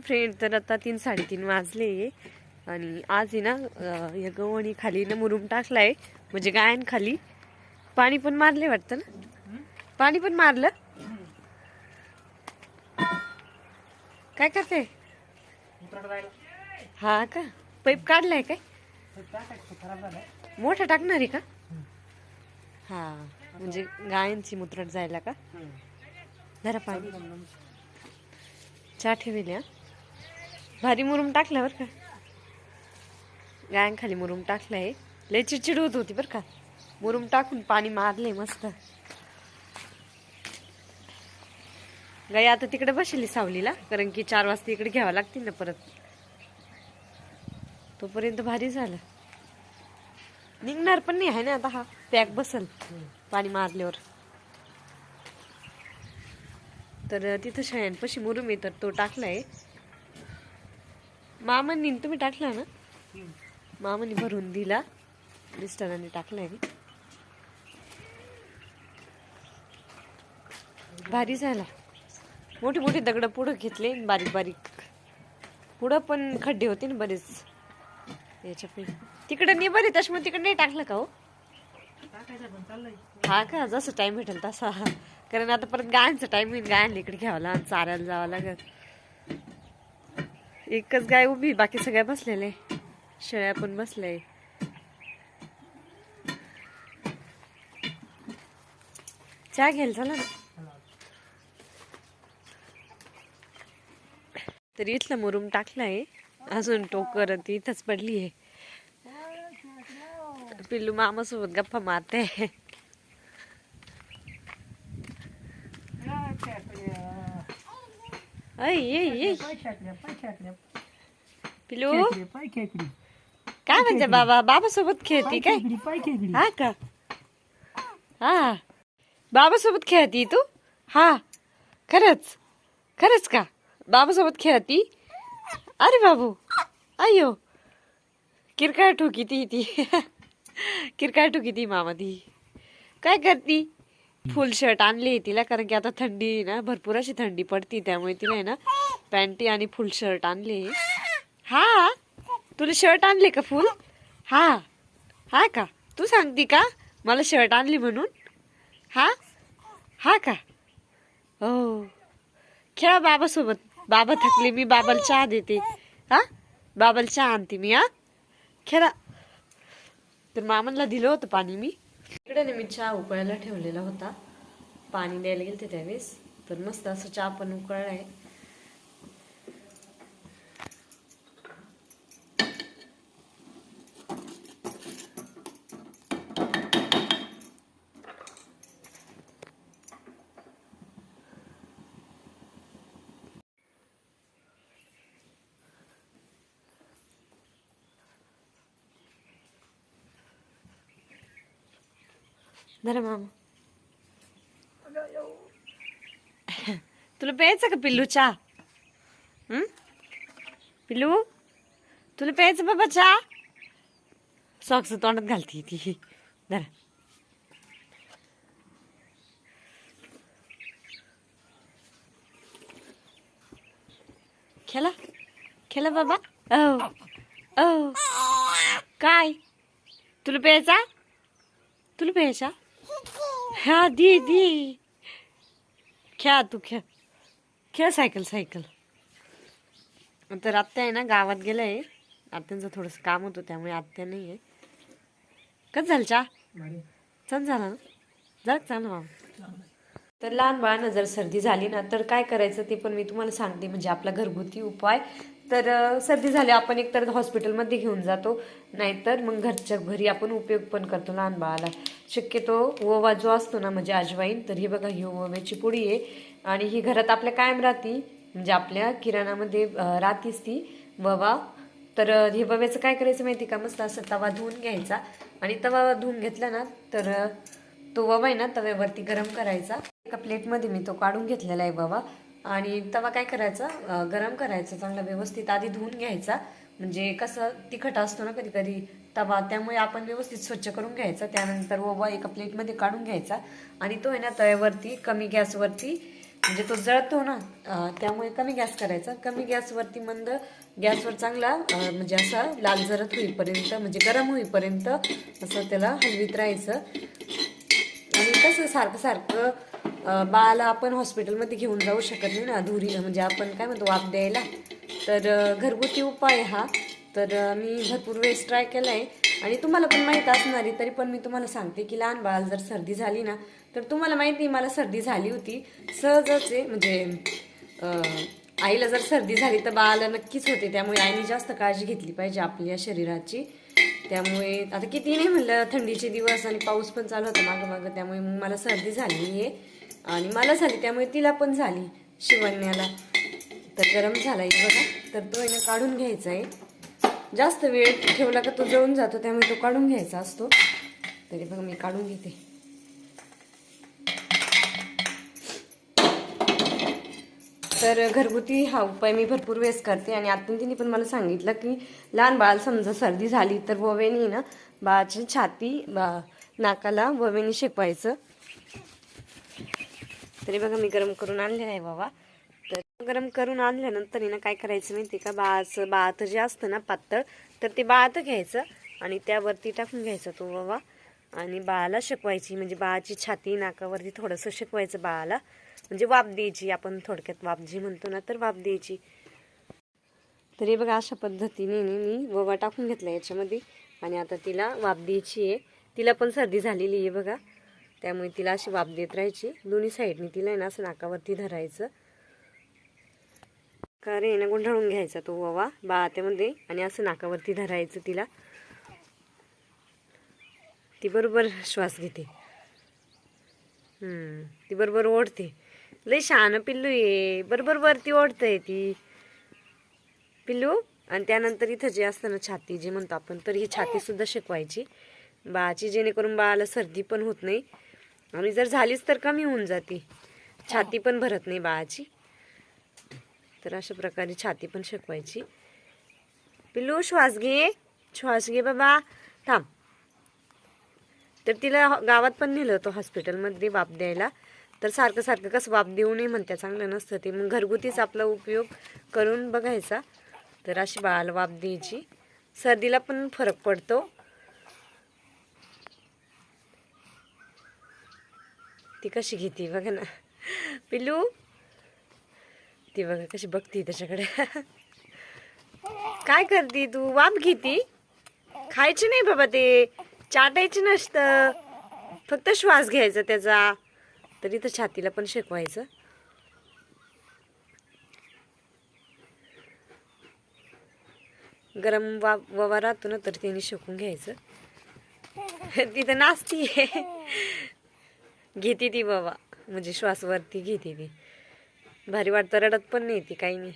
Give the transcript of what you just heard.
Friend तर आता तीन साडेतीन वाजले आणि आज आहे ना या गवणी खाली ना मुरुम टाकलाय म्हणजे गायन खाली. पाणी पण मारले वाटतं ना? पाणी पण मारलं? काय करते? हा का? पाईप काढलाय काय? मोठा टाकणार आहे का? हा म्हणजे गायांची मुत्रट जायला का? जरा पाणी. चहा ठेवेल हा? भारी मुरुम टाकला बरं का? गायांखाली मुरुम आहे लय चिडचिड होत होती बरं का? मुरुम टाकून पाणी मारले मस्त. गाई आता तिकडे बसली सावलीला कारण की चार वाजता इकडे घ्यावं लागतील ना परत. तोपर्यंत भारी झालं. निघणार पण नाही आहे ना आता हा? पॅक बसल पाणी मारल्यावर. तर तिथं शयांपाशी मुरुम आहे तर तो टाकलाय. मामांनी तुम्ही टाकला ना? मामांनी भरून दिला. मिस्टरांनी टाकलाय भारी झाला. मोठे मोठे दगड पुढं घेतले बारीक बारीक. पुढं पण खड्डे होते ना बरेच. याच्या पण तिकडं नाही बरे त्याच्यामुळे तिकडे नाही टाकलं का हो? हा का? जसं टाइम भेटेल तसा. कारण आता परत गायांचा टाइम होईल गायांना इकडे घ्यावं लागेल चारायला जावं लागेल. एकच गाय उभी बाकी सगळ्या बसलेले. शेळ्या पण बसल्या चहा घ्यायला चला ना? तर इथला मुरुम टाकलाय. अजून टोकर ती इथंच पडली आहे पिल्लू मामासोबत गप्पा मारते. ऐ ये ये पिल्लू काय म्हणते बाबा बाबा सोबत खेळती काय हा का हा बाबा सोबत खेळती तू हा खरंच खरंच का बाबा सोबत खेळती अरे बाबू अयो किरकाळ ठोकी ती ती किरकाळ ठोकी ती मामा ती काय करती फुल शर्ट आणली तिला कारण की आता थंडी ना भरपूर अशी थंडी पडती त्यामुळे तिला आहे ना पॅन्टी आणि फुल शर्ट आणली हा? तुला शर्ट आणले का फुल? हा? हा का? तू सांगती का? मला शर्ट आणली म्हणून? हा? हा का? हो. खेळा बाबासोबत. बाबा थकले मी बाबाला चहा देते. हा? बाबाला चहा आणते मी हा? खेळा. तर मामांना दिलं होतं पाणी मी. इकडे ना मी चहा उकळायला ठेवलेला होता. पाणी द्यायला गेलं ते त्यावेळेस. तर मस्त असं चहा पण उकळला आहे. धरा मामा. तुला प्यायचं का पिल्लू चहा? हं? पिल्लू तुला प्यायचं बाबा चहा? सॉक्स तोंडात घालती ती. धरा. खेळा खेळा बाबा. ओ ओ काय? तुला प्यायचा? तुला प्यायचा? हा दी दी. खेळा तू खेळ. खेळ सायकल सायकल. तर आत्या आहे ना गावात गेलंय. आत्यांचं थोडंसं काम होतं त्यामुळे आत्या नाही आहे. कसं झालं चा छान झाला ना. जा चांगलं मामा. तर लहान बाळांना जर सर्दी झाली ना तर काय करायचं ते पण मी तुम्हाला सांगते. म्हणजे आपला घरगुती उपाय. तर सर्दी झाली आपण एकतर हॉस्पिटलमध्ये घेऊन जातो. नाहीतर मग घरच्या घरी आपण उपयोग पण करतो लहान बाळाला. शक्यतो ओवा जो असतो ना म्हणजे अजवाईन तर ही बघा ही ओव्याची पुडी आहे. आणि ही घरात आपल्या कायम राहती. म्हणजे आपल्या किराणामध्ये अं, राहतीच ती ववा तर हे बव्याचं काय करायचं माहिती का? मस्त असं तवा धुवून घ्यायचा. आणि तवा धुवून घेतला ना तर तो ववा आहे ना तव्यावरती गरम करायचा. एका प्लेटमध्ये मी तो काढून घेतलेला आहे ववा आणि तवा काय करायचा? गरम करायचा चांगला व्यवस्थित आधी धुवून घ्यायचा. म्हणजे कसं तिखट असतो ना कधी कधी तवा त्यामुळे आपण व्यवस्थित स्वच्छ करून घ्यायचा. त्यानंतर ओवा एका प्लेटमध्ये काढून घ्यायचा. आणि तो आहे ना तव्यावरती कमी गॅसवरती म्हणजे तो जळतो ना त्यामुळे कमी गॅस करायचा. कमी गॅसवरती मंद गॅसवर चांगला म्हणजे असा लाल जरत होईपर्यंत म्हणजे गरम होईपर्यंत असं त्याला हलवीत राहायचं. आणि कसं सारखं सारखं बाळाला आपण हॉस्पिटलमध्ये घेऊन जाऊ शकत नाही ना धुरी म्हणजे आपण काय म्हणतो वाफ द्यायला. तर घरगुती उपाय हा. तर मी भरपूर वेळेस ट्राय केला आहे आणि तुम्हाला पण माहीत असणारी तरी पण मी तुम्हाला सांगते की लहान बाळाला जर सर्दी झाली ना तर तुम्हाला माहिती आहे मला सर्दी झाली होती. सहजच आहे म्हणजे आईला जर सर्दी झाली तर बाळाला नक्कीच होते. त्यामुळे आईने जास्त काळजी घेतली पाहिजे आपल्या शरीराची. त्यामुळे आता किती नाही म्हणलं थंडीचे दिवस आणि पाऊस पण चालू होता मागं मागं. त्यामुळे मग मला सर्दी झाली आहे आणि मला झाली त्यामुळे तिला पण झाली शिवण्याला. तर गरम झाला आहे बघा. तर तो आहे ना काढून घ्यायचा आहे जास्त वेळ ठेवला का तो जळून जातो त्यामुळे तो काढून घ्यायचा असतो. तरी बघा मी काढून घेते. तर घरगुती हा उपाय मी भरपूर वेस करते आणि आता तिने पण मला सांगितलं की लहान बाळ समजा सर्दी झाली तर ववेनी ना बाळाची छाती बा नाकाला ववेनी शेकवायचं. तरी बघा मी गरम करून आणलेलं आहे बाबा. तर गरम करून आणल्यानंतर ना काय करायचं माहिती का? बाळाचं बाळात जे असतं ना पातळ तर ते बाळात घ्यायचं आणि त्यावरती टाकून घ्यायचा तो बाबा. आणि बाळाला शेकवायची म्हणजे बाळाची छाती नाकावरती थोडंसं शेकवायचं बाळाला. म्हणजे वाफ द्यायची आपण थोडक्यात वाफ जी म्हणतो ना तर वाफ द्यायची. तरी बघा अशा पद्धतीने मी ववा टाकून घेतला याच्यामध्ये. आणि आता तिला वाफ द्यायची आहे. तिला पण सर्दी झालेली आहे बघा. त्यामुळे तिला अशी वाप देत राहायची. दोन्ही साईडने तिला आहे ना असं नाकावरती धरायचं. का रे ना गुंडाळून घ्यायचा तो ववा बाळात्यामध्ये आणि असं नाकावरती धरायचं तिला. ती बरोबर श्वास घेते. हम्म, ती बरोबर ओढते. लय शहाणं पिल्लू आहे. बरोबर वरती ओढतंय ती. पिल्लू आणि त्यानंतर इथं जे असतं ना छाती जे म्हणतो आपण तर ही छाती सुद्धा शिकवायची. बाळाची जेणेकरून बाळाला सर्दी पण होत नाही. आणि जर झालीच तर कमी होऊन जाते. छाती पण भरत नाही बाळाची. तर अशा प्रकारे छाती पण शिकवायची. पिल्लू श्वास घे. श्वास घे बाबा. थांब. तर तिला गावात पण नेलं होतं हॉस्पिटलमध्ये वाप द्यायला. तर सारखं सारखं कसं वाप देऊ नये म्हणत्या. चांगलं नसतं ते. मग घरगुतीच आपला उपयोग करून बघायचा. तर अशी बाळाला वाप द्यायची. सर्दीला पण फरक पडतो. ती कशी घेते बघा ना. पिल्लू ती बघा कशी बघती त्याच्याकडे. काय करते तू? वाप घेती? खायची नाही बाबा ते. चाटायची नसतं. फक्त श्वास घ्यायचा त्याचा. तरी तर छातीला पण शेकवायचं. गरम वा ववा राहतो ना तर त्याने शेकून घ्यायचं. तिथं नाचती घेते ती बाबा. म्हणजे श्वासवरती घेते ती. भारी वाटतं रडत पण नाही ती काही नाही.